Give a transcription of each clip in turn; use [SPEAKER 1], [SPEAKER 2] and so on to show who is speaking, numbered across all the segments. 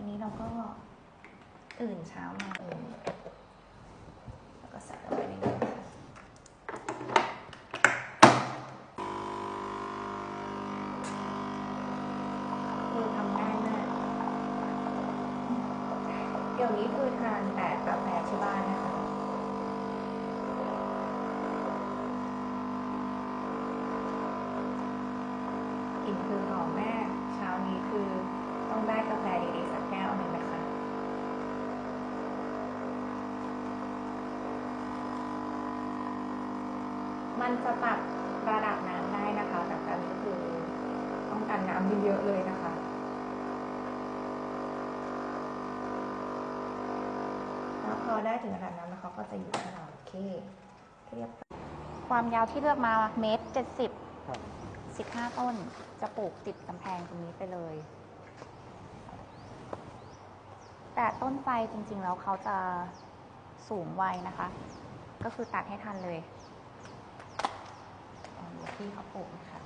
[SPEAKER 1] อันนี้เราก็ตื่นเช้ามาเองแล้วก็ใส่ลงไปในนี้ค่ะคือทำง่ายมากเดี๋ยวนี้คือทานแต่กาแฟที่บ้านนะคะกลิ่นคือหอมแม่เช้านี้คือ ต้องได้กาแฟดีๆสักแก้วหนึ่งนะคะ มันจะปรับระดับน้ำได้นะคะ แต่การก็คือต้องการน้ำเยอะๆเลยนะคะแล้วพอได้ถึงระดับน้ำแล้วเขาก็จะหยุดให้เราโอเคเรียบความยาวที่เลือกมาเมตรเจ็ดสิบสิบห้าต้น จะปลูกติดกำแพงตรงนี้ไปเลย แต่ต้นไทรจริง ๆ แล้วเขาจะสูงไวนะคะ ก็คือตัดให้ทันเลยดูที่เขาปลูกนะคะ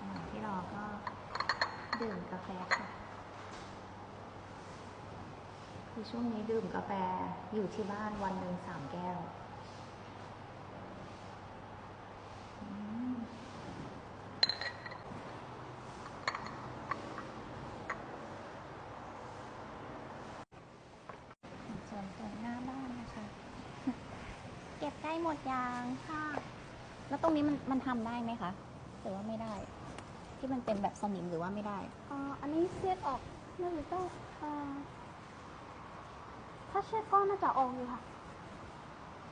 [SPEAKER 1] ระที่รอก็ดื่มกาแฟค่ะ คือช่วงนี้ดื่มกาแฟอยู่ที่บ้านวันหนึ่งสามแก้วอืมส่วนตรงหน้าบ้านนะคะ เก็บได้ หมดยางค่ะ แล้วตรงนี้มันมันทำได้ไหมคะ หรือว่าไม่ได้ ที่มันเป็นแบบสนิมหรือว่าไม่ได้
[SPEAKER 2] อ่าอันนี้เสียดออกน่าจะต้องอ่าถ้าเช็ดก็น่าจะออกอยู่ค่ะ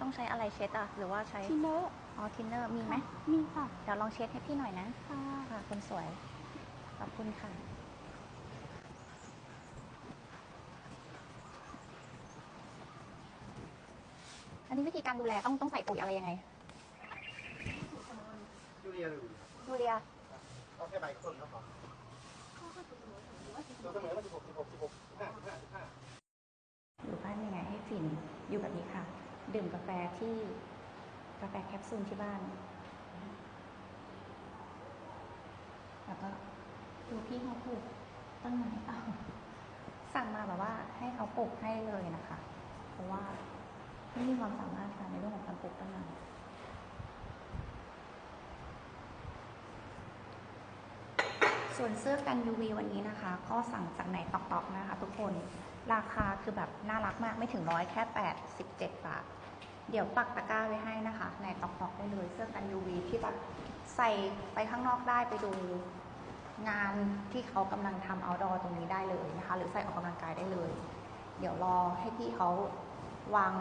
[SPEAKER 1] ต้องใช้อะไรเช็ดอะ หรือว่าใช้
[SPEAKER 2] ทีเนอร์
[SPEAKER 1] ออทินเนอร์มีไหม
[SPEAKER 2] มีค่ะ
[SPEAKER 1] เดี๋ยวลองเช็ดให้พี่หน่อยนะ
[SPEAKER 2] ค่ะ
[SPEAKER 1] ค่ะคนสวย ขอบคุณค่ะ อันนี้วิธีการดูแลต้องต้องใส่ปุ๋ยอะไรยังไง
[SPEAKER 3] ยูเรียหรือ
[SPEAKER 1] ดูเรีย
[SPEAKER 3] เอาแค่ใบต้นครับผมตัวเสมอมันสิบหกสิบหกสิบหกสิบห้าสิบห้าสิบห้า
[SPEAKER 1] อยู่บ้านยังไงให้ฟินอยู่แบบนี้ค่ะ ดื่มกาแฟที่กาแฟแคปซูลที่บ้าน แล้วก็ดูพี่เขาปลูกต้นไม้เอาสั่งมาแบบว่าให้เขาปลูกให้เลยนะคะ เพราะว่า ไม่มีความสามารถค่ะในเรื่องของการปลูกต้นไม้ส่วนเสื้อกัน UV วันนี้นะคะ ก็สั่งจากไหนตอกๆนะคะ ทุกคนราคาคือแบบน่ารักมากไม่ถึงร้อยแค่87บาทเดี๋ยวปักตะกร้าไว้ให้นะคะในตอกๆได้เลยเสื้อกัน UV ที่แบบใส่ไปข้างนอกได้ไปดูงานที่เขากำลังทำ outdoor ตรงนี้ได้เลยนะคะ หรือใส่ออกกำลังกายได้เลย เดี๋ยวรอให้พี่เขา วาง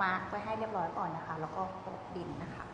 [SPEAKER 1] มาร์กไว้ให้เรียบร้อยก่อนนะคะ แล้วก็โปะดินนะคะ